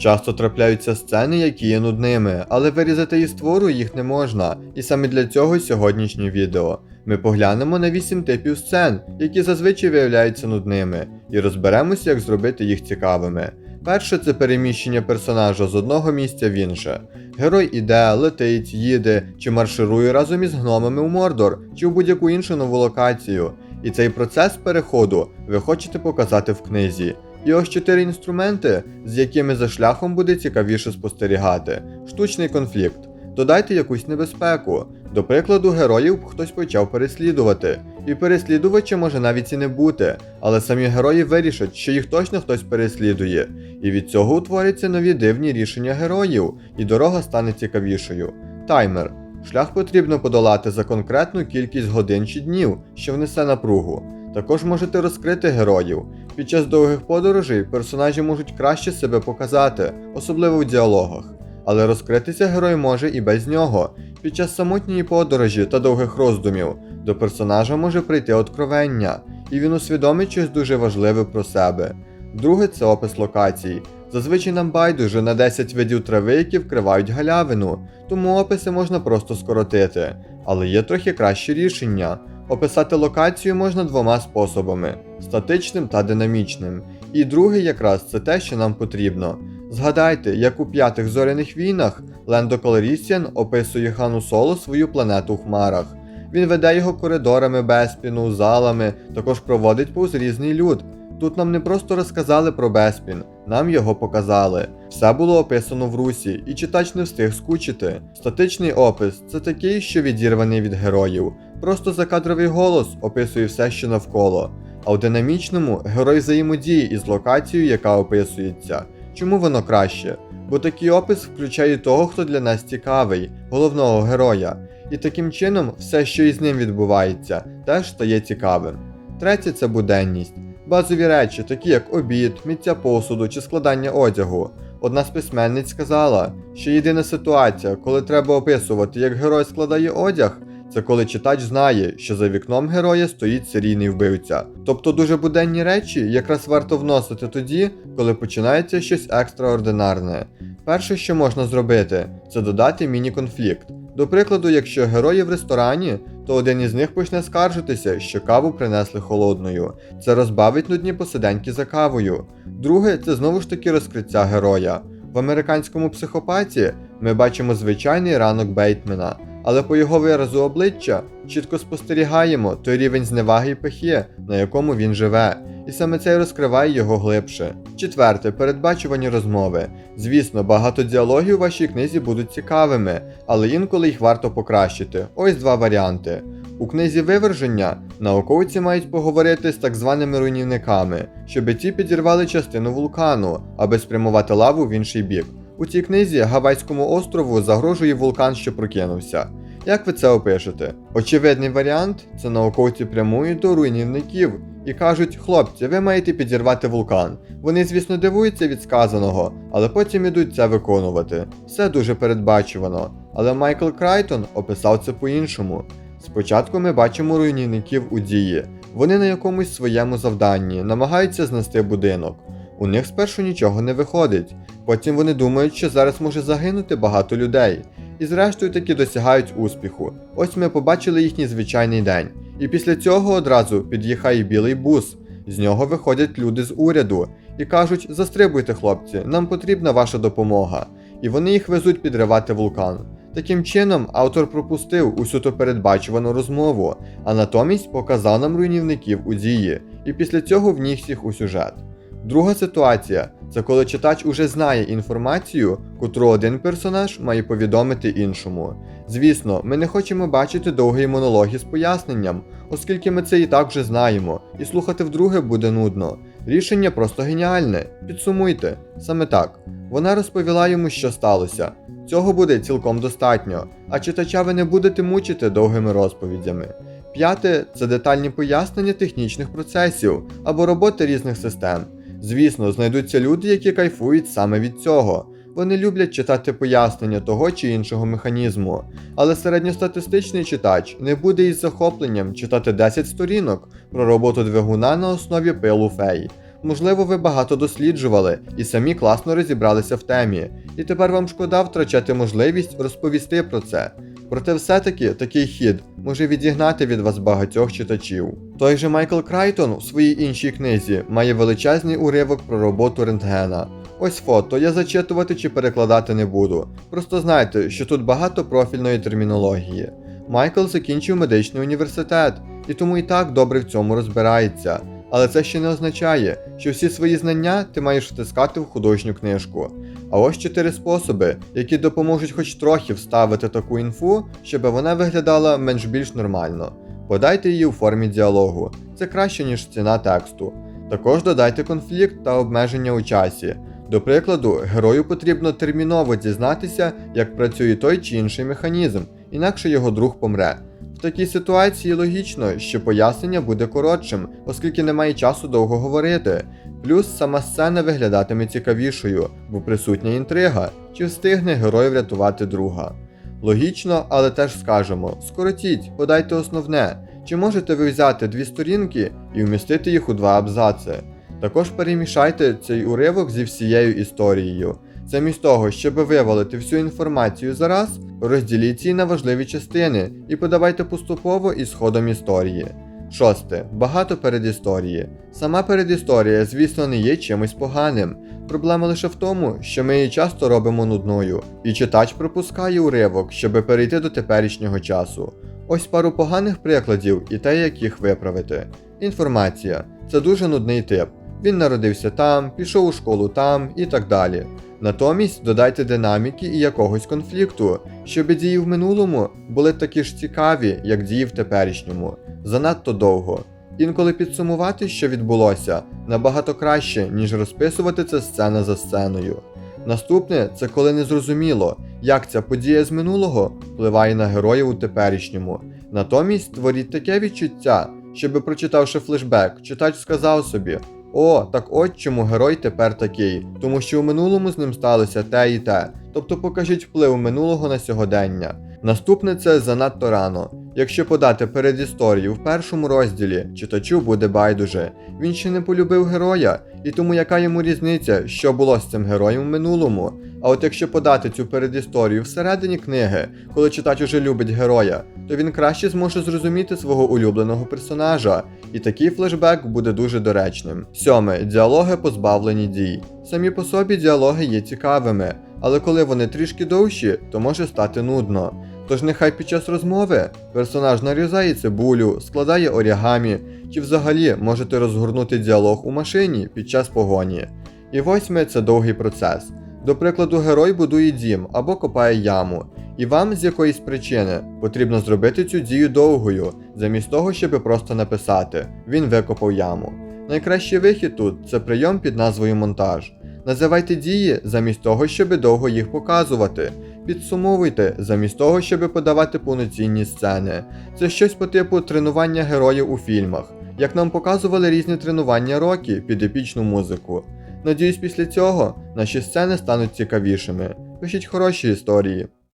Часто трапляються сцени, які є нудними, але вирізати із твору їх не можна, і саме для цього сьогоднішнє відео. Ми поглянемо на 8 типів сцен, які зазвичай виявляються нудними, і розберемося, як зробити їх цікавими. Перше це переміщення персонажа з одного місця в інше. Герой іде, летить, їде чи марширує разом із гномами у Мордор чи в будь-яку іншу нову локацію. І цей процес переходу ви хочете показати в книзі. І ось чотири інструменти, з якими за шляхом буде цікавіше спостерігати. Штучний конфлікт. Додайте якусь небезпеку. До прикладу, героїв хтось почав переслідувати, і переслідувача може навіть і не бути, але самі герої вирішать, що їх точно хтось переслідує, і від цього утворяться нові дивні рішення героїв, і дорога стане цікавішою. Таймер. Шлях потрібно подолати за конкретну кількість годин чи днів, що внесе напругу. Також можете розкрити героїв. Під час довгих подорожей персонажі можуть краще себе показати, особливо в діалогах. Але розкритися герой може і без нього. Під час самотньої подорожі та довгих роздумів до персонажа може прийти откровення, і він усвідомить щось дуже важливе про себе. Друге це опис локацій. Зазвичай нам байдуже на 10 видів трави, які вкривають галявину, тому описи можна просто скоротити. Але є трохи кращі рішення. Описати локацію можна двома способами: статичним та динамічним. І другий якраз це те, що нам потрібно. Згадайте, як у п'ятих зоряних війнах Лендо Калерісіан описує Хану Соло свою планету в хмарах. Він веде його коридорами Беспіну, залами, також проводить повз різний люд. Тут нам не просто розказали про Беспін, нам його показали. Все було описано в русі, і читач не встиг скучити. Статичний опис це такий, що відірваний від героїв. Просто закадровий голос описує все, що навколо. А у динамічному герой взаємодіє із локацією, яка описується. Чому воно краще? Бо такий опис включає того, хто для нас цікавий, головного героя. І таким чином все, що із ним відбувається, теж стає цікавим. Третє це буденність. Базові речі, такі як обід, миття посуду чи складання одягу. Одна з письменниць сказала, що єдина ситуація, коли треба описувати, як герой складає одяг, це коли читач знає, що за вікном героя стоїть серійний вбивця. Тобто дуже буденні речі якраз варто вносити тоді, коли починається щось екстраординарне. Перше, що можна зробити, це додати міні-конфлікт. До прикладу, якщо герої в ресторані, то один із них почне скаржитися, що каву принесли холодною. Це розбавить нудні посиденьки за кавою. Друге, це знову ж таки розкриття героя. В американському психопаті ми бачимо звичайний ранок Бейтмена, але по його виразу обличчя чітко спостерігаємо той рівень зневаги і пихи, на якому він живе, і саме це й розкриває його глибше. Четверте, передбачувані розмови. Звісно, багато діалогів у вашій книзі будуть цікавими, але інколи їх варто покращити. Ось два варіанти. У книзі виверження науковці мають поговорити з так званими руйнівниками, щоб ті підірвали частину вулкану, аби спрямувати лаву в інший бік. У цій книзі Гавайському острову загрожує вулкан, що прокинувся. Як ви це опишете? Очевидний варіант це науковці прямують до руйнівників і кажуть: хлопці, ви маєте підірвати вулкан. Вони, звісно, дивуються від сказаного, але потім ідуть це виконувати. Все дуже передбачувано. Але Майкл Крайтон описав це по-іншому. Спочатку ми бачимо руйнівників у дії. Вони на якомусь своєму завданні намагаються знести будинок. У них спершу нічого не виходить. Потім вони думають, що зараз може загинути багато людей. І зрештою таки досягають успіху. Ось ми побачили їхній звичайний день. І після цього одразу під'їхає білий бус. З нього виходять люди з уряду і кажуть: застрибуйте, хлопці, нам потрібна ваша допомога. І вони їх везуть підривати вулкан. Таким чином, автор пропустив усю ту передбачувану розмову, а натомість показав нам руйнівників у дії, і після цього вніс їх у сюжет. Друга ситуація це коли читач уже знає інформацію, котру один персонаж має повідомити іншому. Звісно, ми не хочемо бачити довгі монологи з поясненням, оскільки ми це і так вже знаємо, і слухати вдруге буде нудно. Рішення просто геніальне. Підсумуйте, саме так. Вона розповіла йому, що сталося. Цього буде цілком достатньо, а читача ви не будете мучити довгими розповідями. П'яте це детальні пояснення технічних процесів або роботи різних систем. Звісно, знайдуться люди, які кайфують саме від цього. Вони люблять читати пояснення того чи іншого механізму, але середньостатистичний читач не буде із захопленням читати 10 сторінок про роботу двигуна на основі пилу фей. Можливо, ви багато досліджували і самі класно розібралися в темі, і тепер вам шкода втрачати можливість розповісти про це. Проте все-таки такий хід може відігнати від вас багатьох читачів. Той же Майкл Крайтон у своїй іншій книзі має величезний уривок про роботу рентгена. Ось фото, я зачитувати чи перекладати не буду. Просто знайте, що тут багато профільної термінології. Майкл закінчив медичний університет і тому і так добре в цьому розбирається. Але це ще не означає, що всі свої знання ти маєш втискати в художню книжку. А ось чотири способи, які допоможуть хоч трохи вставити таку інфу, щоб вона виглядала менш більш нормально. Подайте її у формі діалогу, це краще, ніж ціна тексту. Також додайте конфлікт та обмеження у часі. До прикладу, герою потрібно терміново дізнатися, як працює той чи інший механізм, інакше його друг помре. В такій ситуації логічно, що пояснення буде коротшим, оскільки немає часу довго говорити. Плюс сама сцена виглядатиме цікавішою, бо присутня інтрига, чи встигне герой врятувати друга. Логічно, але теж скажемо: скоротіть, подайте основне, чи можете ви взяти дві сторінки і вмістити їх у два абзаци. Також перемішайте цей уривок зі всією історією. Замість того, щоб вивалити всю інформацію зараз, розділіть її на важливі частини і подавайте поступово із ходом історії. Шосте. Багато передісторії. Сама передісторія, звісно, не є чимось поганим. Проблема лише в тому, що ми її часто робимо нудною, і читач пропускає уривок, щоб перейти до теперішнього часу. Ось пару поганих прикладів і те, як їх виправити. Інформація це дуже нудний тип. Він народився там, пішов у школу там і так далі. Натомість додайте динаміки і якогось конфлікту, щоб дії в минулому були такі ж цікаві, як дії в теперішньому. Занадто довго. Інколи підсумувати, що відбулося, набагато краще, ніж розписувати це сцена за сценою. Наступне це коли незрозуміло, як ця подія з минулого впливає на героїв у теперішньому. Натомість створіть таке відчуття, щоби прочитавши флешбек, читач сказав собі: О, так от чому герой тепер такий, тому що у минулому з ним сталося те і те. Тобто покажіть вплив минулого на сьогодення. Наступне це занадто рано. Якщо подати передісторію в першому розділі, читачу буде байдуже. Він ще не полюбив героя, і тому яка йому різниця, що було з цим героєм в минулому. А от якщо подати цю передісторію всередині книги, коли читач уже любить героя, то він краще зможе зрозуміти свого улюбленого персонажа, і такий флешбек буде дуже доречним. Сьоме. Діалоги позбавлені дій. Самі по собі діалоги є цікавими, але коли вони трішки довші, то може стати нудно. Тож нехай під час розмови персонаж нарізає цибулю, складає орігамі, чи взагалі можете розгорнути діалог у машині під час погоні. І восьме це довгий процес. До прикладу, герой будує дім або копає яму, і вам з якоїсь причини потрібно зробити цю дію довгою, замість того, щоб просто написати Він викопав яму. Найкращий вихід тут це прийом під назвою монтаж. Називайте дії замість того, щоб довго їх показувати. Підсумовуйте замість того, щоб подавати повноцінні сцени. Це щось по типу тренування героїв у фільмах, як нам показували різні тренування роки під епічну музику. Надіюсь, після цього наші сцени стануть цікавішими. Пишіть хороші історії.